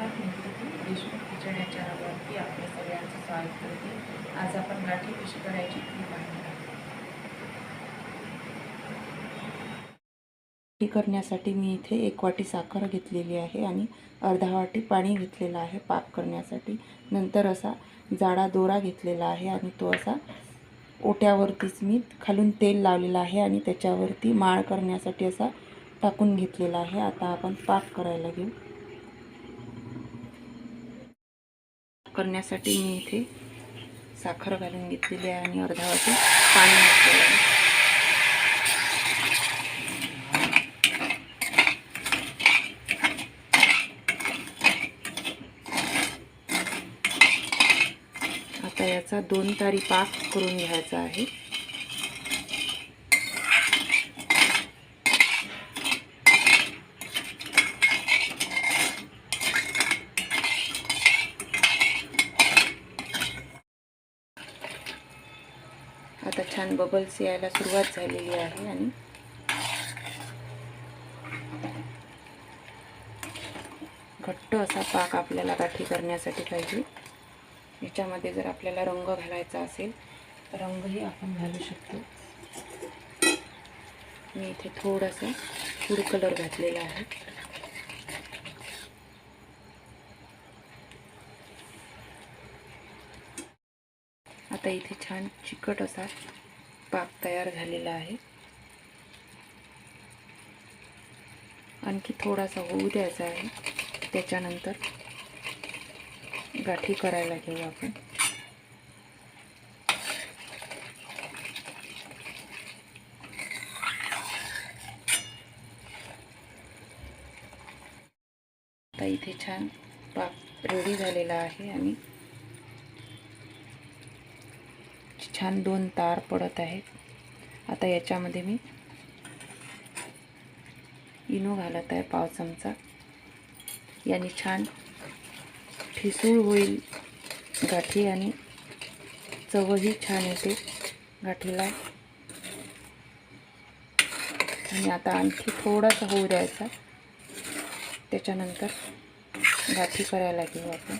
नमस्कार मी कृती देशमुख किचन या चॅनलवरती आपल्या सगळ्यांचं स्वागत करते. आज आपण गाठी कशी करायची ती पाहणार करण्यासाठी मी इथे एक वाटी साखर घेतलेली आहे आणि अर्धा वाटी पाणी घेतलेलं आहे पाक करण्यासाठी. नंतर असा जाडा दोरा घेतलेला आहे आणि तो असा ओट्यावरतीच मी खालून तेल लावलेलं आहे आणि त्याच्यावरती माळ करण्यासाठी असा टाकून घेतलेला आहे. आता आपण पाक करायला घेऊ. करण्यासाठी मी इथे साखर घालून घेतलेली आहे आणि अर्धा वाटी पाणी घातलेलं आहे. आता याचा दोन तारी पाक करून घ्यायचा आहे आता छान बबल्स यायला सुरुवात झालेली आहे आणि घट्ट असा पाक आपल्याला गाठी करण्यासाठी पाहिजे. याच्यामध्ये जर आपल्याला रंग घालायचा असेल तर रंगही आपण घालू शकतो. मी इथे थोडासा फूड कलर घातलेला आहे. आता इथे छान चिकट असा पाक तयार झालेला आहे. आणखी थोडासा होऊ द्यायचा आहे. त्याच्यानंतर गाठी करायला घेऊ आपण. आता इथे छान पाक रेडी झालेला आहे आणि छान दोन तार पडत आहेत. आता याच्यामध्ये मी इनो घालत आहे पाव चमचा. याने छान ठिसूळ होईल गाठी आणि चवही छान येते गाठीला. आणि आता आणखी थोडासा होऊ द्यायचा. त्याच्यानंतर गाठी करायला घेऊ आपण.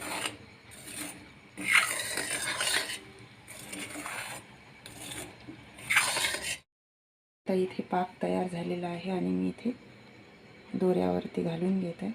आता इथे पाक तयार झालेला आहे आणि मी इथे दोऱ्यावरती घालून घेत. आहे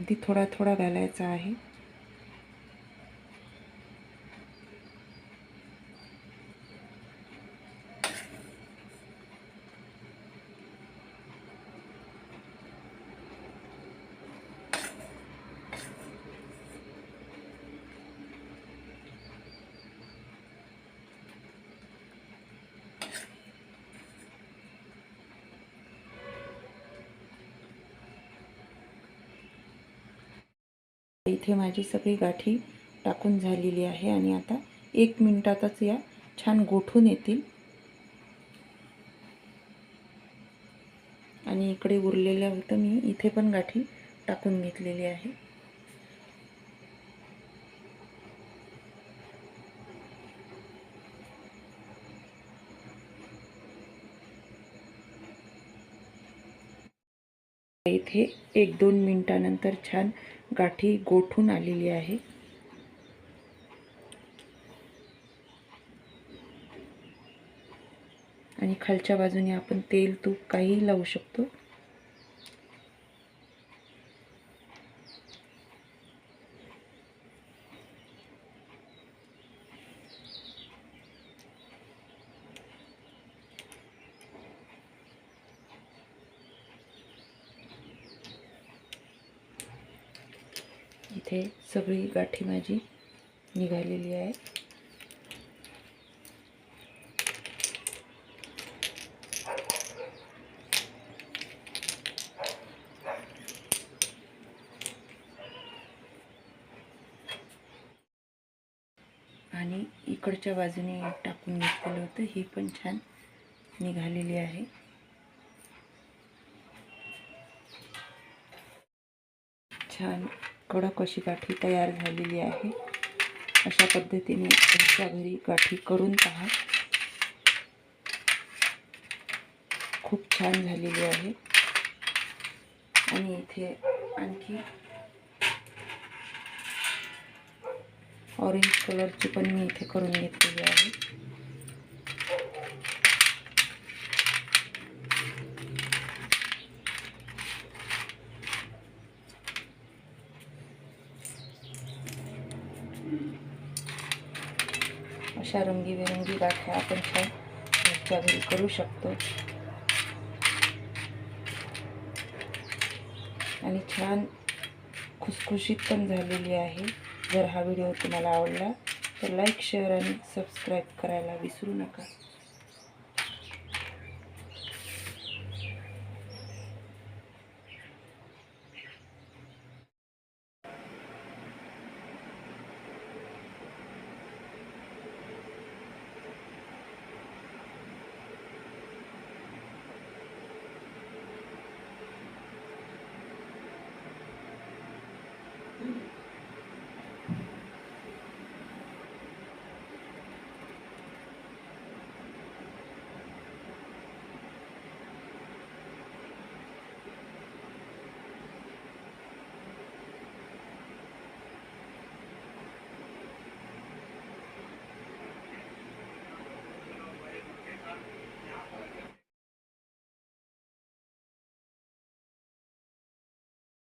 अगदी थोडा थोडा घालायचा आहे. इथे माझी सगळी गाठी टाकून झालेली आहे आणि आता एक मिनिटातच या छान गोठून येतील. आणि इकडे उरलेल्या होतं मी इथे पण गाठी टाकून घेतलेली आहे. इथे एक दोन मिनटानंतर छान गाठी गोठून आलेली आहे. आणि खालच्या बाजूने आपण तेल तूप काहीही लावू शकतो. इथे सगळी गाठी माझी निघालेली आहे. आणि इकडच्या बाजूने टाकून घेतलेलं होतं ही पण छान निघालेली आहे. छान कडक अशी गाठी तयार झालेली आहे अशा पद्धतीने तुमच्या घरी गाठी करून पहा. खूप छान झालेली आहे. आणि इथे आणखी ऑरेंज कलरची पण मी इथे करून घेतलेली आहे. अशा रंगीबेरंगी गाठ्या आपण छान घरच्या घरी करू शकतो. आणि छान खुसखुशीत पण झालेली आहे. जर हा व्हिडिओ तुम्हाला आवडला तर लाईक शेअर आणि सबस्क्राईब करायला विसरू नका.